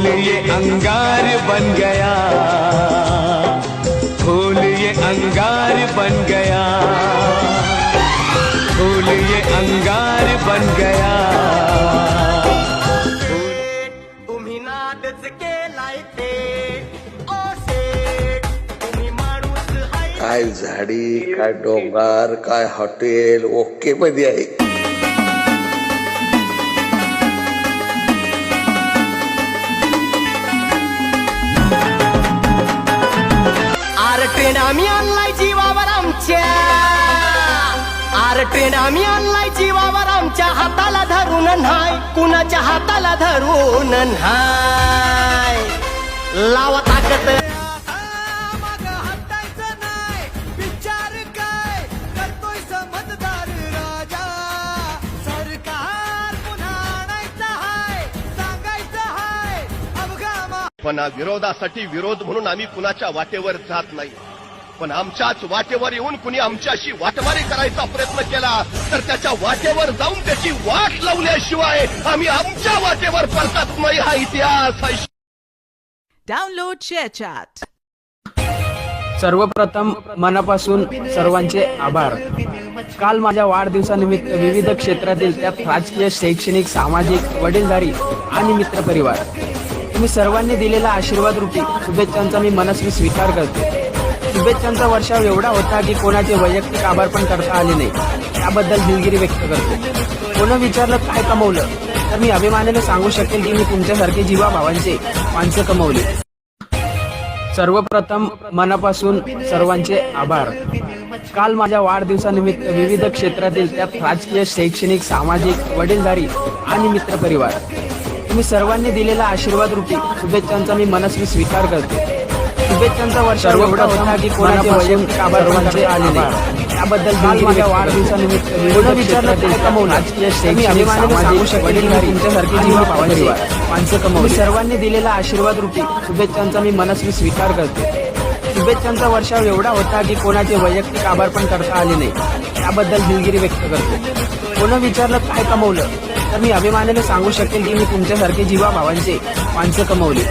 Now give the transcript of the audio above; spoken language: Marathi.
फूल ये अंगार बन गया। फूल ये अंगार बन गया। फूल ये अंगार बन गया। तुम्ही नादच केलाय ते। काय झाडी काय डोंगर काय हॉटेल ओके मध्ये आहे. आम्ही आणलाय जीवावर आमच्या. आर ट्रेन आम्ही आणलाय जीवावर आमच्या. हाताला धरून न्हाय कुणाच्या हाताला धरून न्हाय लावा ताकद. पण विरोधासाठी विरोध म्हणून आम्ही कुणाच्या वाटेवर जात नाही. पण आमच्याच वाटेवर येऊन कुणी आमच्याशी वाटमारी करायचा प्रयत्न केला तर त्याच्या वाटेवर जाऊन त्याची वाट लावल्याशिवाय आम्ही आमच्या वाटेवर परतत नाही हा इतिहास आहे Download ShareChat. सर्वप्रथम मनापासून सर्वांचे आभार. काल माझ्या वाढदिवसानिमित्त विविध क्षेत्रातील त्यात राजकीय शैक्षणिक सामाजिक वडीलधारी आणि मित्रपरिवार. तुम्ही सर्वांनी दिलेला आशीर्वाद रूपी शुभेच्छांचा मी मनस्वी स्वीकार करतो. शुभेच्छांचा वर्षाव एवढा होता की कोणाचे वैयक्तिक आभार पण करता आले नाही. त्याबद्दल दिलगिरी व्यक्त करतो. कोण विचारलं काय कमवलं? तर मी अभिमानाने सांगू शकेल की मी तुमच्यासारखे जीवा भावांचे माणसं कमवली. सर्वप्रथम मनापासून सर्वांचे आभार. काल माझ्या वाढदिवसानिमित्त विविध क्षेत्रातील त्यात राजकीय शैक्षणिक सामाजिक वडीलधारी आणि मित्रपरिवार. तुम्ही सर्वांनी दिलेला आशीर्वाद रूपी शुभेच्छांचा मी मनस्वी स्वीकार करतो. शुभेच्छांचा वर्ष एवढा होता की कोणाचे वैयक्तिक आभार सर्वांचे आले नाही. त्याबद्दल काल माझ्या वाढदिवसानिमित्त विविध विचारलं काय कमवलं राजकीय शैक्षणिक सामाजिक वडीलधारी तुमच्यासारखे जीवा भावांचे माणसं कमवली. सर्वांनी दिलेला आशीर्वाद रूपी. शुभेच्छांचा मी मनस्वी स्वीकार करतो. शुभेच्छांचा वर्षाव एवढा होता की कोणाचे वैयक्तिक आभार पण करता आले नाही. त्याबद्दल दिलगिरी व्यक्त करतो. कोण विचारलं काय कमवलं? तर मी अभिमानाने सांगू शकेल की मी तुमच्यासारखे जीवा भावांचे माणसं कमवली.